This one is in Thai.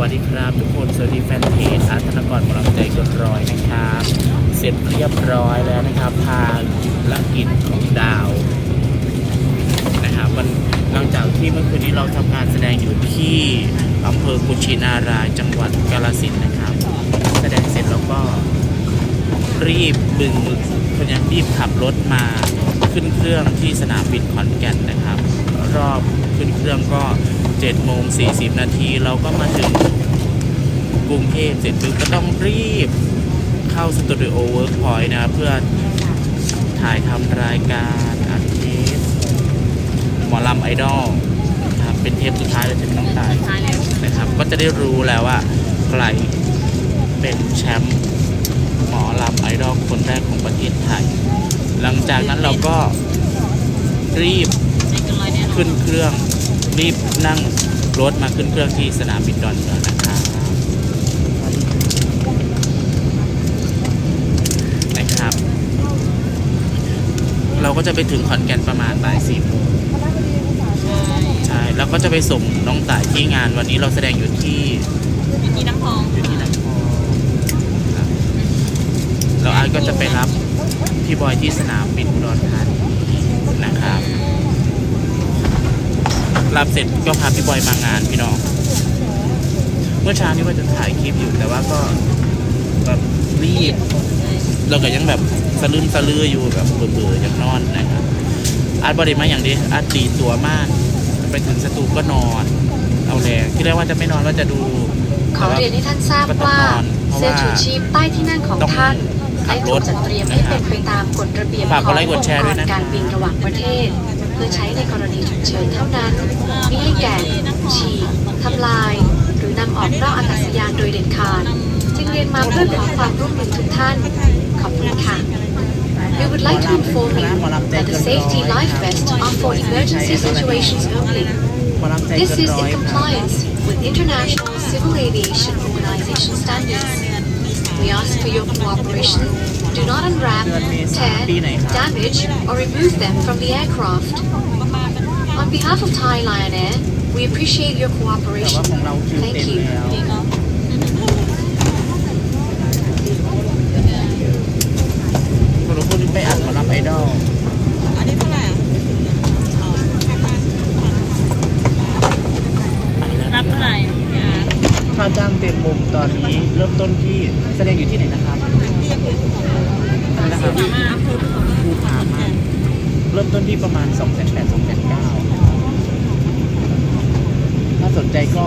วัสดีครับ ทุกคน สวัสดีแฟนเพจอาร์ตธนกรหมอลำใจกินร้อยนะครับ เสร็จเรียบร้อยแล้วนะครับทางละกิจของดาวนะครับมันหลังจากที่เมื่อคืนนี้เราทำการแสดงอยู่ที่อำเภอกุชินารายจังหวัดกาฬสินนะครับ แสดงเสร็จแล้วก็รีบบึงพยายามรีบขับรถมาขึ้นเครื่องที่สนามบินขอนแก่นนะครับ รอบ ขึ้นเครื่องก็7โมง40 นาทีเราก็มาถึงกรุงเทพเสร็จปุ๊บก็ต้องรีบเข้าสตูดิโอเวิร์กพอยต์นะครับเพื่อถ่ายทำรายการอัดเทปหมอลำไอดอลนะครับเป็นเทปสุดท้ายแล้วจะเป็นน้องตายท้ายนะครับ ก็จะได้รู้แล้วว่าใครเป็นแชมป์หมอลำไอดอลคนแรกของประเทศไทย หลังจากนั้นเราก็รีบ ขึ้นเครื่องรีบนั่งรถมาขึ้นเครื่องที่สนามบินดอนเมืองนะครับนะครับ เราก็จะไปถึงขอนแก่นประมาณบ่ายสี่โมงใช่ใช่แล้วก็จะไปส่งน้องต่ายที่งานวันนี้เราแสดงอยู่ที่อยู่ที่น้ำพองอยู่ที่นครครับแล้วอาร์ตก็จะไปรับพี่บอยที่สนามบินอุดรธานีนะครับ รับเสร็จก็พาพี่บอยมางานพี่น้อง เมื่อเช้านี้ว่าจะถ่ายคลิปอยู่แต่ว่าก็แบบรีบเราก็ยังแบบสะลืมสะลืออยู่แบบเบื่อๆอยากนอนนะครับอาร์ตบอดี้มาอย่างดีอาร์ตตีตัวมากไปถึงสตูก็นอน เอาแรงที่แรกว่าจะไม่นอนว่าจะดู ขอเรียนให้ท่านทราบว่าเสื้อชูชีพใต้ที่นั่งของท่านได้ถูกจัดเตรียมให้เป็นไปตามกฎระเบียบฝากขกอดงไลค์กอดงแชร์ค์ด้กวยรนะคะการบินระหว่างประเทศ เพื่อใช้ในกรณีฉุกเฉินเท่านั้นมิให้แก่ฉีกทำลาย หรือนำออกนอกอากาศยานโดยเด็ดขาด จึงเรียนมาเพื่อขอความร่วมมือทุกท่าน ขอบคุณค่ะ We would like to inform you that the safety life vests are for emergency situations only. This is in compliance with International Civil Aviation Organization standards. We ask for your cooperation. Do not unwrap, tear, damage, or remove them from the aircraft. On behalf of Thai Lion Air, we appreciate your แต่ว่า cooperation. ของเราคิว Thank เต็ม you. แล้วนี่ก็คนรู้คนไปอัดหมอลำไอดอลอันนี้เท่าไหร่อะอ๋อไปแล้วรับเท่าไหร่อ่าค่าจ้างเต็มมุมตอนนี้เริ่มต้นที่แสดงอยู่ที่ไหนนะครับอะไร นะครับภูผาม่านเริ่มต้นที่ประมาณ2 8 0 0 0 2 9 0 0ถ้าสนใจก็